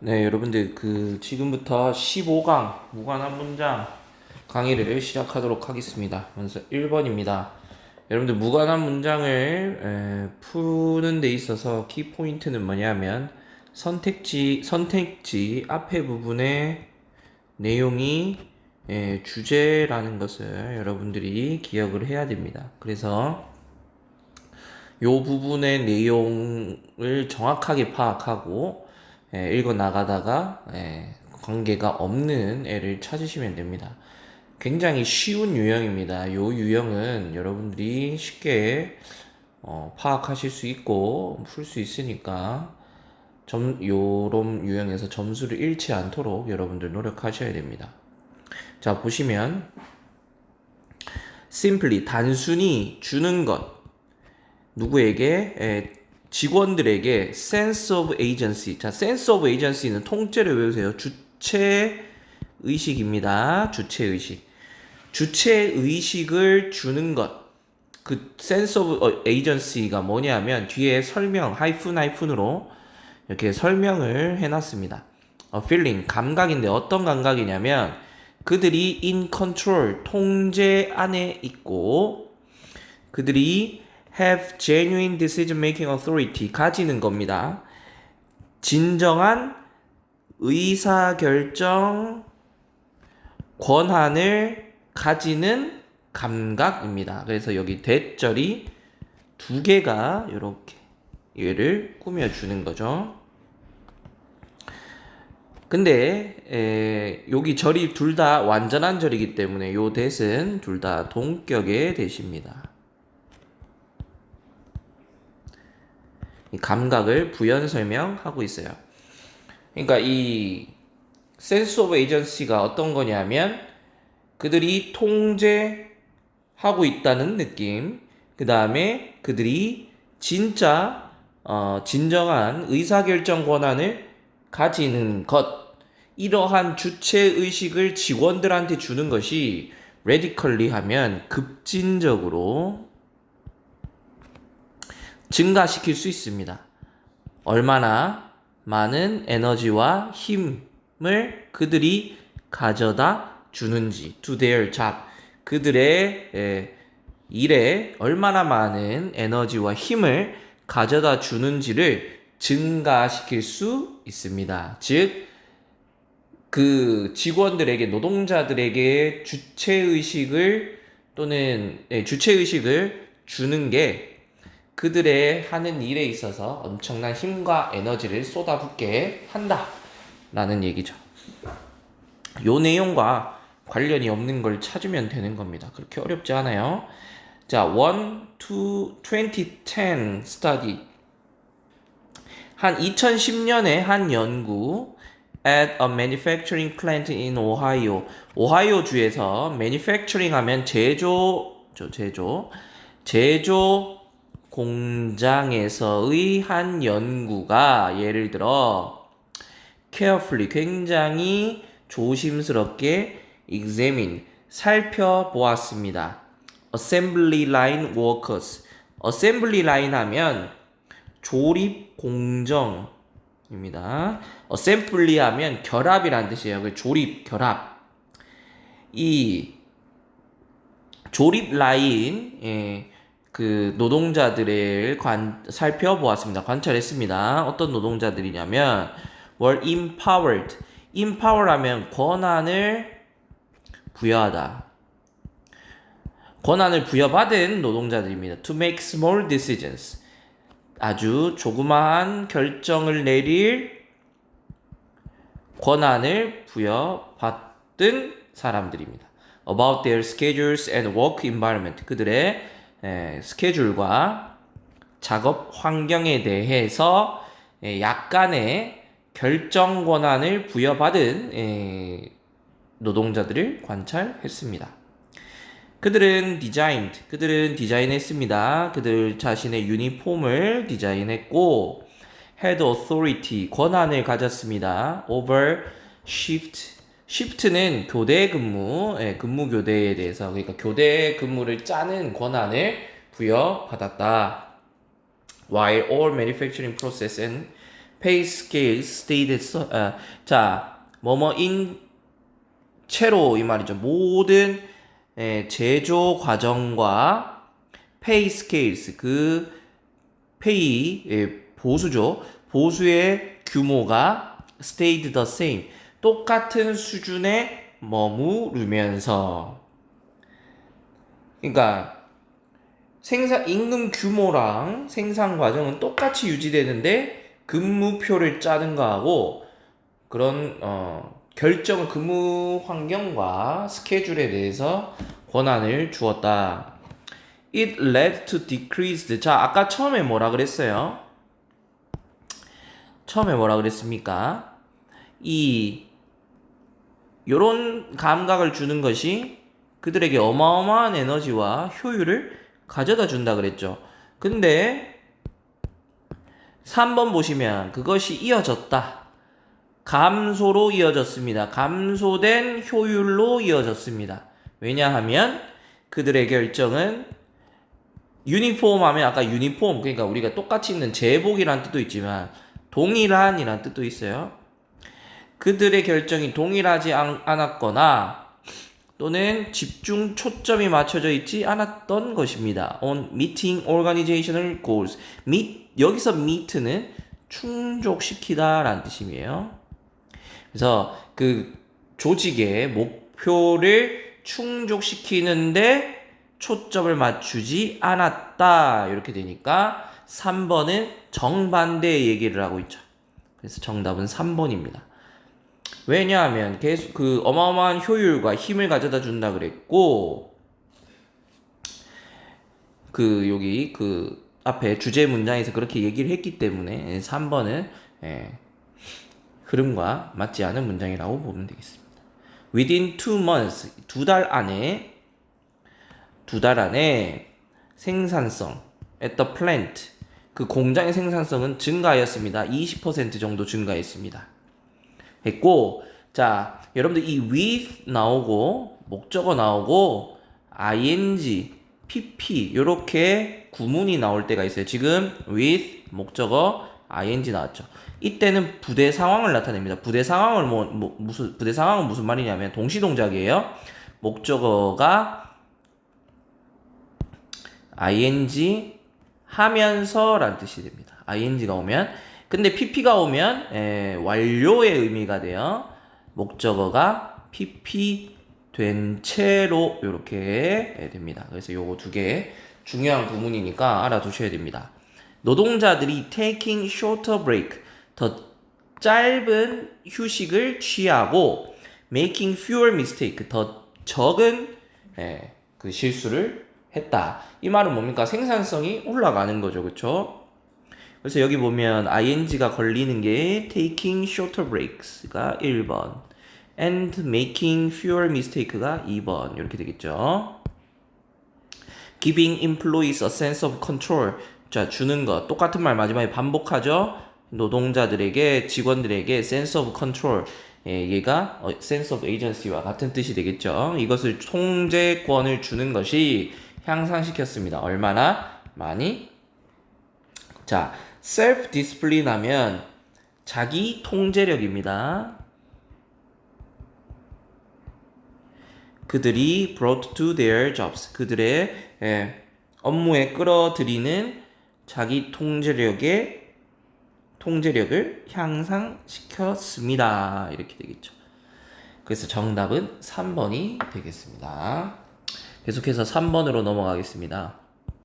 네, 여러분들 그 지금부터 15강 무관한 문장 강의를 시작하도록 하겠습니다. 먼저 1번입니다. 여러분들 무관한 문장을 에, 푸는 데 있어서 키 포인트는 뭐냐면 선택지 선택지 앞에 부분의 내용이 에, 주제라는 것을 여러분들이 기억을 해야 됩니다. 그래서 요 부분의 내용을 정확하게 파악하고 예, 읽어 나가다가 예, 관계가 없는 애를 찾으시면 됩니다. 굉장히 쉬운 유형입니다. 요 유형은 여러분들이 쉽게 어, 파악하실 수 있고 풀 수 있으니까 점, 요런 유형에서 점수를 잃지 않도록 여러분들 노력하셔야 됩니다. 자, 보시면 simply 단순히 주는 것 누구에게 에, 직원들에게 sense of agency. 자, sense of agency는 통째로 외우세요. 주체 의식입니다. 주체 의식. 주체 의식을 주는 것. 그 sense of agency가 뭐냐면 뒤에 설명 하이픈 하이픈으로 이렇게 설명을 해놨습니다. 어, feeling 감각인데 어떤 감각이냐면 그들이 in control 통제 안에 있고 그들이 have genuine decision making authority 가지는 겁니다. 진정한 의사 결정 권한을 가지는 감각입니다. 그래서 여기 대절이 두 개가 이렇게 얘를 꾸며 주는 거죠. 근데 에, 여기 절이 둘 다 완전한 절이기 때문에 요 대은 둘다 동격의 대시입니다. 감각을 부연 설명하고 있어요. 그러니까 이 센스 오브 에이전시가 어떤 거냐면 그들이 통제하고 있다는 느낌. 그 다음에 그들이 진짜 어, 진정한 의사결정 권한을 가지는 것. 이러한 주체 의식을 직원들한테 주는 것이 레디컬리 하면 급진적으로 증가시킬 수 있습니다. 얼마나 많은 에너지와 힘을 그들이 가져다 주는지 to their job 그들의 에, 일에 얼마나 많은 에너지와 힘을 가져다 주는지를 증가시킬 수 있습니다. 즉, 그 직원들에게, 노동자들에게 주체의식을 또는 예, 주체의식을 주는 게 그들의 하는 일에 있어서 엄청난 힘과 에너지를 쏟아붓게 한다. 라는 얘기죠. 요 내용과 관련이 없는 걸 찾으면 되는 겁니다. 그렇게 어렵지 않아요. 자, 1 to 2010 study. 한 2010년에 한 연구 at a manufacturing plant in Ohio. 오하이오 주에서 manufacturing 하면 제조, 저 제조, 제조 공장에서의 한 연구가 예를 들어 carefully 굉장히 조심스럽게 examine 살펴보았습니다. assembly line workers assembly line 하면 조립 공정입니다. assembly 하면 결합이라는 뜻이에요. 그 조립 결합 이 조립 라인 예, 그 노동자들을 관, 살펴보았습니다. 관찰했습니다. 어떤 노동자들이냐면 were empowered. empower 하면 권한을 부여하다. 권한을 부여받은 노동자들입니다. to make small decisions. 아주 조그마한 결정을 내릴 권한을 부여받은 사람들입니다. about their schedules and work environment. 그들의 에, 스케줄과 작업 환경에 대해서 에, 약간의 결정 권한을 부여받은 에, 노동자들을 관찰했습니다. 그들은 디자인, 그들은 디자인했습니다. 그들 자신의 유니폼을 디자인했고, had authority, 권한을 가졌습니다. over shift, shift는 교대 근무, 예, 근무 교대에 대해서, 그러니까 교대 근무를 짜는 권한을 부여받았다. While all manufacturing process and pay scale stayed so, 아, 자, 뭐뭐인 채로 이 말이죠. 모든 예, 제조 과정과 pay scales 그 pay 예, 보수죠. 보수의 규모가 stayed the same 똑같은 수준에 머무르면서 그러니까 생산 임금 규모랑 생산 과정은 똑같이 유지되는데 근무표를 짜는 거하고 그런 어, 결정 근무 환경과 스케줄에 대해서 권한을 주었다. It led to decreased. 자, 아까 처음에 뭐라 그랬어요? 처음에 뭐라 그랬습니까? 이 요런 감각을 주는 것이 그들에게 어마어마한 에너지와 효율을 가져다 준다 그랬죠. 근데 3번 보시면 그것이 이어졌다. 감소로 이어졌습니다. 감소된 효율로 이어졌습니다. 왜냐하면 그들의 결정은 유니폼 하면 아까 유니폼 그러니까 우리가 똑같이 입는 제복이란 뜻도 있지만 동일한이란 뜻도 있어요. 그들의 결정이 동일하지 않, 않았거나 또는 집중 초점이 맞춰져 있지 않았던 것입니다. on meeting organizational goals. meet, 여기서 meet는 충족시키다라는 뜻이에요. 그래서 그 조직의 목표를 충족시키는데 초점을 맞추지 않았다. 이렇게 되니까 3번은 정반대의 얘기를 하고 있죠. 그래서 정답은 3번입니다. 왜냐하면 계속 그 어마어마한 효율과 힘을 가져다 준다 그랬고 그 여기 그 앞에 주제 문장에서 그렇게 얘기를 했기 때문에 3번은 예, 흐름과 맞지 않은 문장이라고 보면 되겠습니다. Within two months 두 달 안에 두 달 안에 생산성 at the plant 그 공장의 생산성은 증가하였습니다. 20% 정도 증가했습니다. 했고 자 여러분들 이 with 나오고 목적어 나오고 ing, pp 이렇게 구문이 나올 때가 있어요. 지금 with 목적어 ing 나왔죠. 이때는 부대 상황을 나타냅니다. 부대 상황을 뭐, 뭐 무슨 부대 상황은 무슨 말이냐면 동시 동작이에요. 목적어가 ing 하면서라는 뜻이 됩니다. ing가 오면 근데 pp가 오면 에, 완료의 의미가 돼요. 목적어가 pp 된 채로 이렇게 됩니다. 그래서 요거 두 개 중요한 구문이니까 알아두셔야 됩니다. 노동자들이 taking shorter break 더 짧은 휴식을 취하고 making fewer mistake 더 적은 예, 그 실수를 했다. 이 말은 뭡니까? 생산성이 올라가는 거죠. 그렇죠? 그래서 여기 보면 ing가 걸리는 게 taking shorter breaks가 1번 and making fewer mistake가 2번 이렇게 되겠죠. giving employees a sense of control 자 주는 것 똑같은 말 마지막에 반복하죠. 노동자들에게 직원들에게 sense of control 예, 얘가 어, sense of agency와 같은 뜻이 되겠죠. 이것을 통제권을 주는 것이 향상시켰습니다. 얼마나 많이? 자, self discipline 하면 자기 통제력입니다. 그들이 brought to their jobs. 그들의 예, 업무에 끌어들이는 자기 통제력의 통제력을 향상시켰습니다. 이렇게 되겠죠. 그래서 정답은 3번이 되겠습니다. 계속해서 3번으로 넘어가겠습니다.